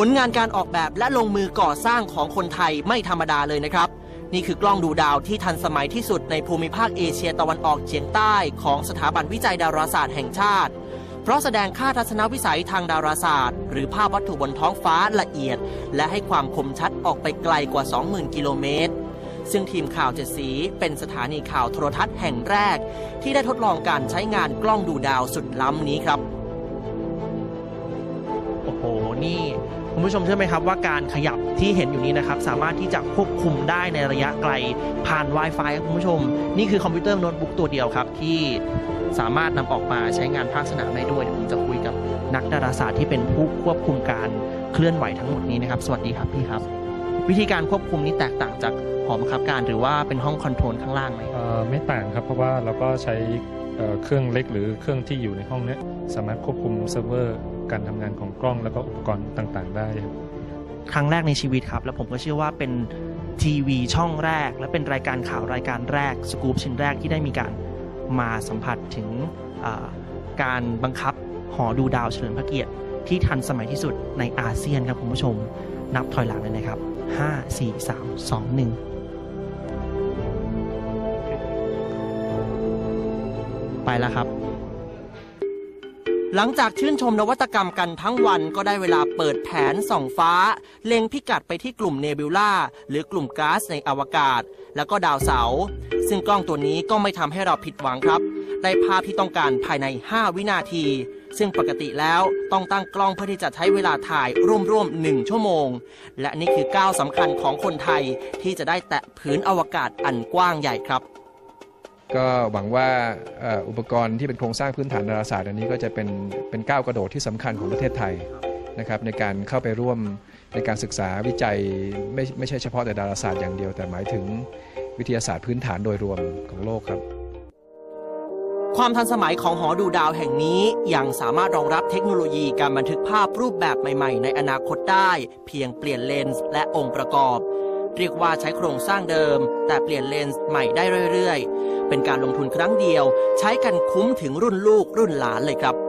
ผลงานการออกแบบและลงมือก่อสร้างของคนไทยไม่ธรรมดาเลยนะครับ นี่คือกล้องดูดาวที่ทันสมัยที่สุดในภูมิภาคเอเชียตะวันออกเฉียงใต้ของสถาบันวิจัยดาราศาสตร์แห่งชาติ เพราะแสดงค่าทัศนวิสัยทางดาราศาสตร์ หรือภาพวัตถุบนท้องฟ้าละเอียด และให้ความคมชัดออกไปไกลกว่า 20,000 กิโลเมตรซึ่งทีมข่าวเจ็ดสีเป็นสถานีข่าวโทรทัศน์แห่งแรก ที่ได้ทดลองการใช้งานกล้องดูดาวสุดล้ำนี้ครับ โอ้โห นี่ คุณผู้ชมเชื่อไหมครับว่าการขยับที่เห็นอยู่นี้นะครับสามารถที่จะควบคุมได้ในระยะไกลผ่าน Wi-Fi ครับคุณผู้ชม นี่คือคอมพิวเตอร์โน้ตบุ๊กตัวเดียวครับที่สามารถนำออกมาใช้งานภาคสนามได้ด้วยเดี๋ยวผมจะคุยกับนักดาราศาสตร์ที่เป็นผู้ควบคุมการเคลื่อนไหวทั้งหมดนี้นะครับ สวัสดีครับพี่ครับ วิธีการควบคุมนี้แตกต่างจากหอบังคับการหรือว่าเป็นห้องคอนโทรลข้างล่างไหมเอ่อไม่ต่างครับเพราะว่าเราก็ใช้เครื่องเล็กหรือเครื่องที่อยู่ในห้องนี้สามารถควบคุมเซิร์ฟเวอร์ การทำงานของกล้องแล้วก็อุปกรณ์ต่างๆ ได้ครับครั้งแรกในชีวิตครับ แล้วผมก็เชื่อว่าเป็นทีวีช่องแรก และเป็นรายการข่าวรายการแรกสกู๊ปชิ้นแรกที่ได้มีการมาสัมผัสถึงการบังคับหอดูดาวเฉลิมพระเกียรติ ที่ทันสมัยที่สุดในอาเซียนครับคุณผู้ชม นับถอยหลังเลยนะครับ 5 4 3 2 1 ไปแล้วครับ หลังจากชื่นชมนวัตกรรมกันทั้งวันก็ได้เวลาเปิดแผนส่องฟ้า เล็งพิกัดไปที่กลุ่มเนบิวลาหรือกลุ่มก๊าซในอวกาศ แล้วก็ดาวเสาร์ซึ่งกล้องตัวนี้ก็ไม่ทำให้เราผิดหวังครับ ได้ภาพที่ต้องการภายใน 5 วินาที ซึ่งปกติแล้วต้องตั้งกล้องเพื่อที่จะใช้เวลาถ่ายร่วมๆ1ชั่วโมง และนี่คือก้าวสำคัญของคนไทยที่จะได้แตะผืนอวกาศอันกว้างใหญ่ครับ ก็หวังว่าอุปกรณ์ที่เป็นโครงสร้างพื้นฐานดาราศาสตร์อันนี้ก็จะเป็นเป็นก้าวกระโดดที่สำคัญของประเทศไทยนะครับในการเข้าไปร่วมในการศึกษาวิจัยไม่ไม่ใช่เฉพาะแต่ดาราศาสตร์อย่างเดียว แต่หมายถึงวิทยาศาสตร์พื้นฐานโดยรวมของโลกครับ ความทันสมัยของหอดูดาวแห่งนี้ยังสามารถรองรับเทคโนโลยีการบันทึกภาพรูปแบบใหม่ ๆ ในอนาคตได้ เพียงเปลี่ยนเลนส์และองค์ประกอบ เรียกว่าใช้โครงสร้างเดิม แต่เปลี่ยนเลนส์ใหม่ได้เรื่อย ๆ เป็นการลงทุนครั้งเดียว ใช้กันคุ้มถึงรุ่นลูกรุ่นหลานเลยครับ